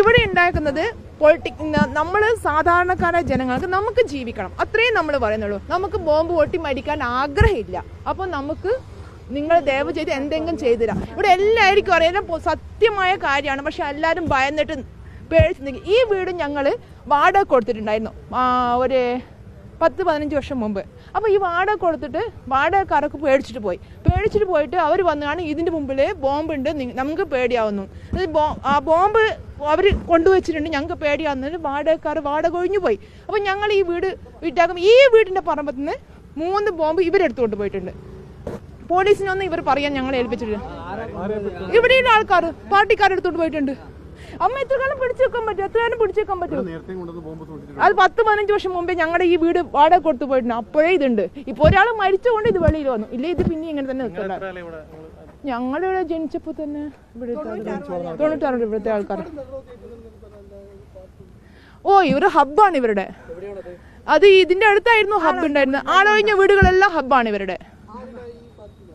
ഇവിടെ ഉണ്ടാക്കുന്നത് പൊളിറ്റിക് നമ്മൾ സാധാരണക്കാരായ ജനങ്ങൾക്ക് നമുക്ക് ജീവിക്കണം. അത്രയും നമ്മൾ പറയുന്നുള്ളൂ. നമുക്ക് ബോംബ് പൊട്ടി മരിക്കാൻ ആഗ്രഹമില്ല. അപ്പോൾ നമുക്ക് നിങ്ങൾ ദയവ് ചെയ്ത് എന്തെങ്കിലും ചെയ്തിരാം ഇവിടെ എല്ലാവർക്കും അറിയാം. സത്യമായ കാര്യമാണ്. പക്ഷെ എല്ലാവരും ഭയന്നിട്ട് പേടിച്ച് നിൽക്കും ഈ വീട് ഞങ്ങൾ വാടക കൊടുത്തിട്ടുണ്ടായിരുന്നു. ഒരു പത്ത് പതിനഞ്ച് വർഷം മുമ്പ്. അപ്പോൾ ഈ വാടക കൊടുത്തിട്ട് വാടകക്കാരൊക്കെ പേടിച്ചിട്ട് പോയി. പേടിച്ചിട്ട് പോയിട്ട് അവർ വന്നാണ് ഇതിന്റെ മുമ്പിൽ ബോംബുണ്ട് നമുക്ക് പേടിയാവുന്നു. ആ ബോംബ് അവർ കൊണ്ടുവച്ചിട്ടുണ്ട്. ഞങ്ങൾക്ക് പേടിയാന്ന് വാടകക്കാർ വാടക ഒഴിഞ്ഞു പോയി. അപ്പോൾ ഞങ്ങൾ ഈ വീട് വിറ്റാക്കും ഈ വീടിന്റെ പറമ്പത്ത് നിന്ന് മൂന്ന് ബോംബ് ഇവരെടുത്തുകൊണ്ട് പോയിട്ടുണ്ട്. പോലീസിനൊന്നും ഇവർ പറയാൻ ഞങ്ങളെ ഏൽപ്പിച്ചിട്ടില്ല. ഇവിടെയുള്ള ആൾക്കാർ പാർട്ടിക്കാരെടുത്തോണ്ട് പോയിട്ടുണ്ട്. അമ്മ എത്ര കാലം പിടിച്ചു വെക്കാൻ പറ്റും? എത്ര കാലം പിടിച്ചു വെക്കാൻ പറ്റും? അത് പത്ത് പതിനഞ്ച് വർഷം മുമ്പേ ഞങ്ങളുടെ ഈ വീട് വാടക കൊടുത്തു പോയിട്ടുണ്ട്. അപ്പോഴേ ഇതുണ്ട്. ഇപ്പൊ ഒരാൾ മരിച്ചുകൊണ്ട് ഇത് വെളിയിൽ വന്നു. ഇല്ല ഇത് പിന്നെ ഇങ്ങനെ തന്നെ നിൽക്കണ്ട. ഞങ്ങളിവിടെ ജനിച്ചപ്പോ തന്നെ ഇവിടെ തൊണ്ണൂറ്റാറുണ്ട് ഇവിടുത്തെ ആൾക്കാർ ഓ ഇവർ ഹബ്ബാണ് ഇവരുടെ. അത് ഇതിന്റെ അടുത്തായിരുന്നു ഹബ്ബ് ഉണ്ടായിരുന്നത്. ആളൊഴിഞ്ഞ വീടുകളെല്ലാം ഹബ്ബാണ് ഇവരുടെ.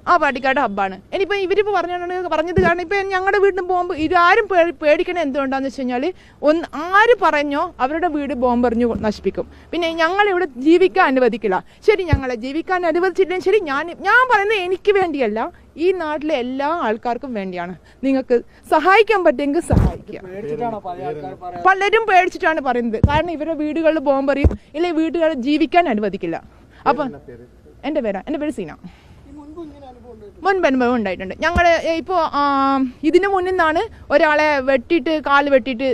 ആ പാട്ടിക്കാട് ഹബ്ബാണ്. ഇനിയിപ്പോൾ ഇവരിപ്പോൾ പറഞ്ഞാണ് പറഞ്ഞത് കാരണം ഇപ്പോൾ ഞങ്ങളുടെ വീടിന് ബോംബ് ഇതാരും പേ- പേടിക്കണ എന്തുകൊണ്ടാന്ന് വെച്ച് കഴിഞ്ഞാൽ ഒന്ന് ആര് പറഞ്ഞോ അവരുടെ വീട് ബോംബ് എറിഞ്ഞു നശിപ്പിക്കും. പിന്നെ ഞങ്ങളിവിടെ ജീവിക്കാൻ അനുവദിക്കില്ല. ശരി ഞങ്ങളെ ജീവിക്കാൻ അനുവദിച്ചില്ലെങ്കിൽ ശരി ഞാൻ ഞാൻ പറയുന്നത് എനിക്ക് വേണ്ടിയല്ല ഈ നാട്ടിലെ എല്ലാ ആൾക്കാർക്കും വേണ്ടിയാണ്. നിങ്ങൾക്ക് സഹായിക്കാൻ പറ്റുമെങ്കിൽ സഹായിക്കുക. പലരും പേടിച്ചിട്ടാണ് പറയുന്നത്. കാരണം ഇവരുടെ വീടുകളിൽ ബോംബെറിയും ഇല്ലെങ്കിൽ വീടുകളിൽ ജീവിക്കാൻ അനുവദിക്കില്ല. അപ്പം എന്റെ പേരാ? എന്റെ പേര് സീന. മുൻപ് അനുഭവം ഉണ്ടായിട്ടുണ്ട്. ഞങ്ങൾ ഇപ്പോൾ ഇതിന് മുന്നിൽ നിന്നാണ് ഒരാളെ വെട്ടിയിട്ട് കാൽ വെട്ടിയിട്ട്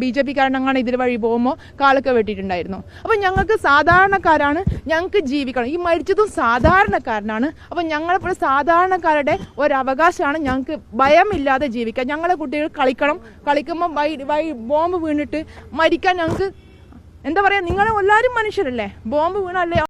ബി ജെ പി കാരണങ്ങളാണ് ഇതിൽ വഴി പോകുമ്പോൾ കാലൊക്കെ വെട്ടിയിട്ടുണ്ടായിരുന്നു. അപ്പോൾ ഞങ്ങൾക്ക് സാധാരണക്കാരാണ് ഞങ്ങൾക്ക് ജീവിക്കണം. ഈ മരിച്ചതും സാധാരണക്കാരനാണ്. അപ്പോൾ ഞങ്ങളെപ്പോലെ സാധാരണക്കാരുടെ ഒരവകാശമാണ് ഞങ്ങൾക്ക് ഭയമില്ലാതെ ജീവിക്കാൻ. ഞങ്ങളെ കുട്ടികൾ കളിക്കണം. കളിക്കുമ്പോൾ വൈ വൈ ബോംബ് വീണിട്ട് മരിക്കാൻ ഞങ്ങൾക്ക് എന്താ പറയുക നിങ്ങൾ എല്ലാവരും മനുഷ്യരല്ലേ? ബോംബ് വീണല്ലേ